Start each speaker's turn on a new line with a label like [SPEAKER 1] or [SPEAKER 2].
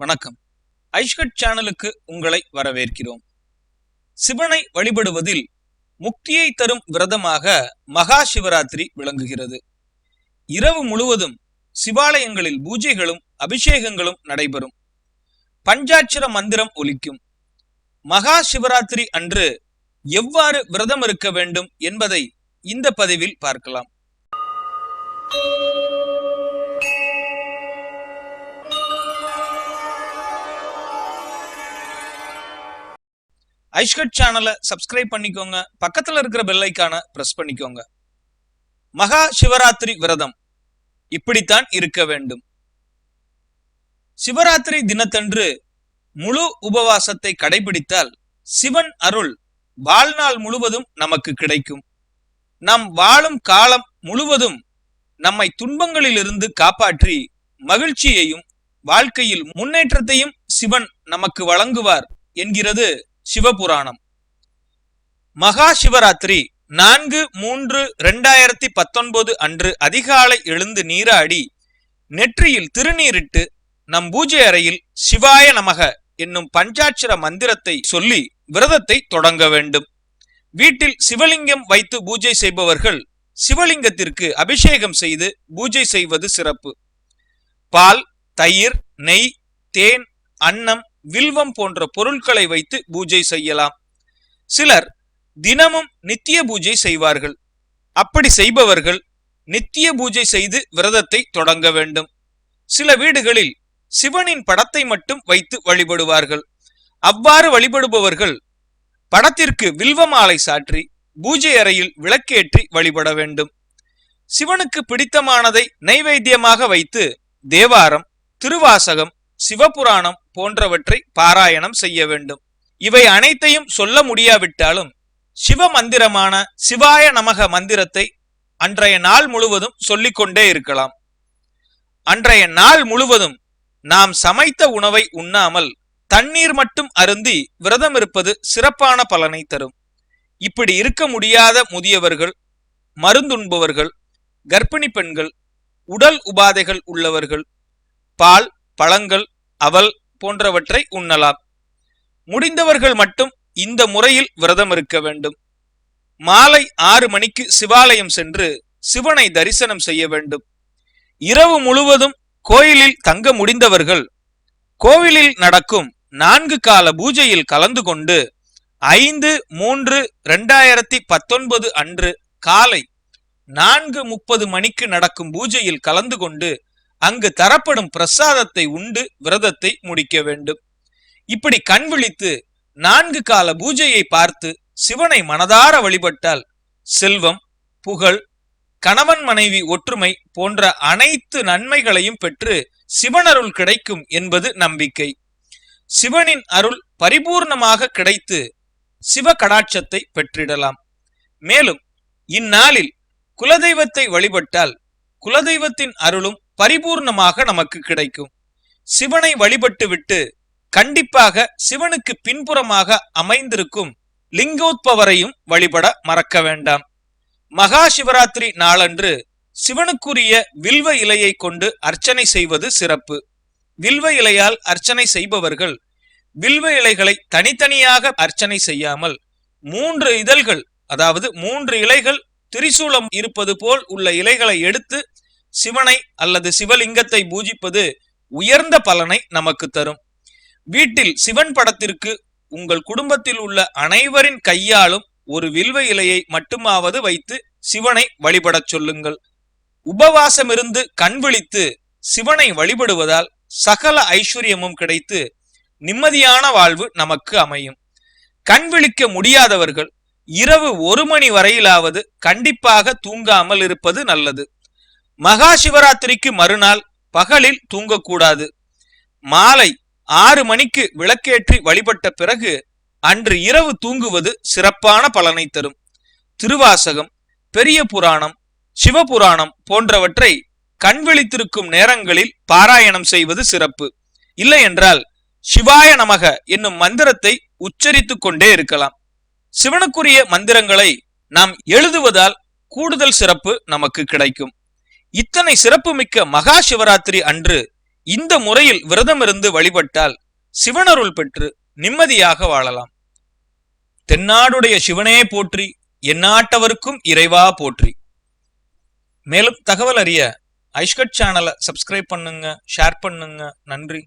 [SPEAKER 1] வணக்கம். ஐஷ்கட் சேனலுக்கு உங்களை வரவேற்கிறோம். சிவனை வழிபடுவதில் முக்தியை தரும் விரதமாக மகா சிவராத்திரி விளங்குகிறது. இரவு முழுவதும் சிவாலயங்களில் பூஜைகளும் அபிஷேகங்களும் நடைபெறும். பஞ்சாட்சர மந்திரம் ஒலிக்கும். மகா சிவராத்திரி அன்று எவ்வாறு விரதம் இருக்க வேண்டும் என்பதை இந்த பதிவில் பார்க்கலாம். ஐஷ்கட் சேனலை சப்ஸ்கிரைப் பண்ணிக்கோங்க. பக்கத்துல இருக்கிற பெல் பிரஸ் பண்ணிக்கோங்க. மகா சிவராத்திரி விரதம். இப்படித்தான் இருக்க வேண்டும். சிவராத்திரி தினத்தன்று முழு உபவாசத்தை கடைபிடித்தால் சிவன் அருள் வாழ்நாள் முழுவதும் நமக்கு கிடைக்கும். நாம் வாழும் காலம் முழுவதும் நம்மை துன்பங்களிலிருந்து காப்பாற்றி மகிழ்ச்சியையும் வாழ்க்கையில் முன்னேற்றத்தையும் சிவன் நமக்கு வழங்குவார் என்கிறது சிவபுராணம். மகா சிவராத்திரி நான்கு மூன்று இரண்டாயிரத்தி பத்தொன்பது அன்று அதிகாலை எழுந்து நீராடி நெற்றியில் திருநீரிட்டு நம் பூஜை அறையில் சிவாய நமக என்னும் பஞ்சாட்சர மந்திரத்தை சொல்லி விரதத்தை தொடங்க வேண்டும். வீட்டில் சிவலிங்கம் வைத்து பூஜை செய்பவர்கள் சிவலிங்கத்திற்கு அபிஷேகம் செய்து பூஜை செய்வது சிறப்பு. பால் தயிர் நெய் தேன் அன்னம் வில்வம் போன்ற பொருட்களை வைத்து பூஜை செய்யலாம். சிலர் தினமும் நித்திய பூஜை செய்வார்கள். அப்படி செய்பவர்கள் நித்திய பூஜை செய்து விரதத்தை தொடங்க வேண்டும். சில வீடுகளில் சிவனின் படத்தை மட்டும் வைத்து வழிபடுவார்கள். அவ்வாறு வழிபடுபவர்கள் படத்திற்கு வில்வ மாலை சாற்றி பூஜை அறையில் விளக்கேற்றி வழிபட வேண்டும். சிவனுக்கு பிடித்தமானதை நைவேத்தியமாக வைத்து தேவாரம் திருவாசகம் சிவபுராணம் போன்றவற்றை பாராயணம் செய்ய வேண்டும். இவை அனைத்தையும் சொல்ல முடியாவிட்டாலும் சிவ மந்திரமான சிவாய நமக மந்திரத்தை அன்றைய நாள் முழுவதும் சொல்லிக்கொண்டே இருக்கலாம். அன்றைய நாள் முழுவதும் நாம் சமைத்த உணவை உண்ணாமல் தண்ணீர் மட்டும் அருந்தி விரதம் இருப்பது சிறப்பான பலனை தரும். இப்படி இருக்க முடியாத முதியவர்கள் மருந்துண்பவர்கள் கர்ப்பிணி பெண்கள் உடல் உபாதைகள் உள்ளவர்கள் பால் பழங்கள் அவல் போன்றவற்றை உண்ணலாம். முடிந்தவர்கள் மட்டும் இந்த முறையில் விரதம் இருக்க வேண்டும். மாலை ஆறு மணிக்கு சிவாலயம் சென்று சிவனை தரிசனம் செய்ய வேண்டும். இரவு முழுவதும் கோயிலில் தங்க முடிந்தவர்கள் கோவிலில் நடக்கும் நான்கு கால பூஜையில் கலந்து கொண்டு ஐந்து மூன்று இரண்டாயிரத்தி பத்தொன்பது அன்று காலை நான்கு முப்பது மணிக்கு நடக்கும் பூஜையில் கலந்து கொண்டு அங்கு தரப்படும் பிரசாதத்தை உண்டு விரதத்தை முடிக்க வேண்டும். இப்படி கண் விழித்து நான்கு கால பூஜையை பார்த்து சிவனை மனதார வழிபட்டால் செல்வம் புகழ் கணவன் மனைவி ஒற்றுமை போன்ற அனைத்து நன்மைகளையும் பெற்று சிவனருள் கிடைக்கும் என்பது நம்பிக்கை. சிவனின் அருள் பரிபூர்ணமாக கிடைத்து சிவ கடாட்சத்தை பெற்றிடலாம். மேலும் இந்நாளில் குலதெய்வத்தை வழிபட்டால் குலதெய்வத்தின் அருளும் பரிபூர்ணமாக நமக்கு கிடைக்கும். சிவனை வழிபட்டு விட்டு கண்டிப்பாக சிவனுக்கு பின்புறமாக அமைந்திருக்கும் லிங்கோத்பவரையும் வழிபட மறக்க வேண்டாம். மகா சிவராத்திரி நாளன்று சிவனுக்குரிய வில்வ இலையை கொண்டு அர்ச்சனை செய்வது சிறப்பு. வில்வ இலையால் அர்ச்சனை செய்பவர்கள் வில்வ இலைகளை தனித்தனியாக அர்ச்சனை செய்யாமல் மூன்று இதழ்கள் அதாவது மூன்று இலைகள் திரிசூலம் இருப்பது போல் உள்ள இலைகளை எடுத்து சிவனை அல்லது சிவலிங்கத்தை பூஜிப்பது உயர்ந்த பலனை நமக்கு தரும். வீட்டில் சிவன் படத்திற்கு உங்கள் குடும்பத்தில் உள்ள அனைவரின் கையாலும் ஒரு வில்வ இலையை மட்டுமாவது வைத்து சிவனை வழிபடச் சொல்லுங்கள். உபவாசமிருந்து கண் விழித்து சிவனை வழிபடுவதால் சகல ஐஸ்வர்யமும் கிடைத்து நிம்மதியான வாழ்வு நமக்கு அமையும். கண் விழிக்க முடியாதவர்கள் இரவு ஒரு மணி வரையிலாவது கண்டிப்பாக தூங்காமல் இருப்பது நல்லது. மகா சிவராத்திரிக்கு மறுநாள் பகலில் தூங்கக்கூடாது. மாலை ஆறு மணிக்கு விளக்கேற்றி வழிபட்ட பிறகு அன்று இரவு தூங்குவது சிறப்பான பலனை தரும். திருவாசகம் பெரிய புராணம் சிவபுராணம் போன்றவற்றை கண் விழித்திருக்கும் நேரங்களில் பாராயணம் செய்வது சிறப்பு. இல்லையென்றால் சிவாய நமக என்னும் மந்திரத்தை உச்சரித்து கொண்டே இருக்கலாம். சிவனுக்குரிய மந்திரங்களை நாம் எழுதுவதால் கூடுதல் சிறப்பு நமக்கு கிடைக்கும். இத்தனை சிறப்புமிக்க மகா சிவராத்திரி அன்று இந்த முறையில் விரதம் இருந்து வழிபட்டால் சிவனருள் பெற்று நிம்மதியாக வாழலாம். தென்னாடுடைய சிவனே போற்றி எந்நாட்டவருக்கும் இறைவா போற்றி. மேலும் தகவல் அறிய ஐஷ்கட் சேனலை சப்ஸ்கிரைப் பண்ணுங்க ஷேர் பண்ணுங்க. நன்றி.